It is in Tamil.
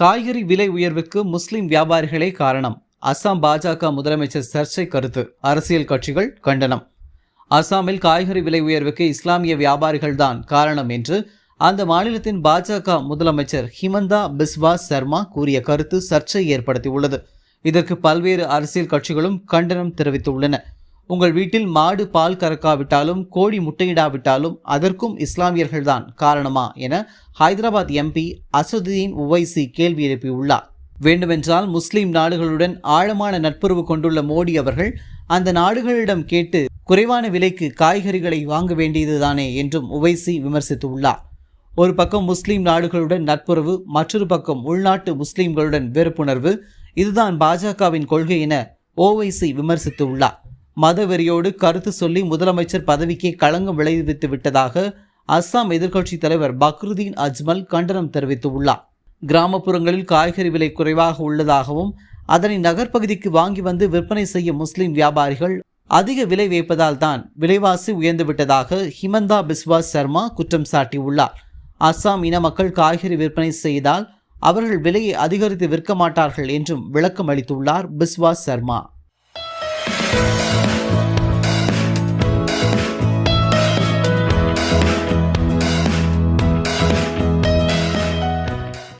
காய்கறி விலை உயர்வுக்கு முஸ்லிம் வியாபாரிகளே காரணம். அசாம் பாஜக முதலமைச்சர் சர்ச்சை கருத்து. அரசியல் கட்சிகள் கண்டனம். அசாமில் காய்கறி விலை உயர்வுக்கு இஸ்லாமிய வியாபாரிகள்தான் காரணம் என்று அந்த மாநிலத்தின் பாஜக முதலமைச்சர் ஹிமந்தா பிஸ்வா சர்மா கூறிய கருத்து சர்ச்சை ஏற்படுத்தியுள்ளது. இதற்கு பல்வேறு அரசியல் கட்சிகளும் கண்டனம் தெரிவித்துள்ளன. உங்கள் வீட்டில் மாடு பால் கறக்காவிட்டாலும் கோழி முட்டையிடாவிட்டாலும் அதற்கும் இஸ்லாமியர்கள்தான் காரணமா என ஹைதராபாத் எம்பி அசதுதீன் உவைசி கேள்வி எழுப்பியுள்ளார். வேண்டுமென்றால் முஸ்லிம் நாடுகளுடன் ஆழமான நட்புறவு கொண்டுள்ள மோடி அவர்கள் அந்த நாடுகளிடம் கேட்டு குறைவான விலைக்கு காய்கறிகளை வாங்க வேண்டியதுதானே என்றும் உவைசி விமர்சித்துள்ளார். ஒரு பக்கம் முஸ்லிம் நாடுகளுடன் நட்புறவு மற்றொரு பக்கம் உள்நாட்டு முஸ்லிம்களுடன் வெறுப்புணர்வு இதுதான் பாஜகவின் கொள்கை என ஓவைசி விமர்சித்துள்ளார். மதவெறியோடு கருத்து சொல்லி முதலமைச்சர் பதவிக்கே களங்கம் விளைவித்து விட்டதாக அஸ்ஸாம் எதிர்க்கட்சித் தலைவர் பக்ருதீன் அஜ்மல் கண்டனம் தெரிவித்துள்ளார். கிராமப்புறங்களில் காய்கறி விலை குறைவாக உள்ளதாகவும் அதனை நகர்ப்பகுதிக்கு வாங்கி வந்து விற்பனை செய்யும் முஸ்லிம் வியாபாரிகள் அதிக விலை வைப்பதால் தான் விலைவாசி உயர்ந்துவிட்டதாக ஹிமந்தா பிஸ்வாஸ் சர்மா குற்றம் சாட்டியுள்ளார். அஸ்ஸாம் இன மக்கள் காய்கறி விற்பனை செய்தால் அவர்கள் விலையை அதிகரித்து விற்க மாட்டார்கள் என்றும் விளக்கம் அளித்துள்ளார் பிஸ்வாஸ் சர்மா.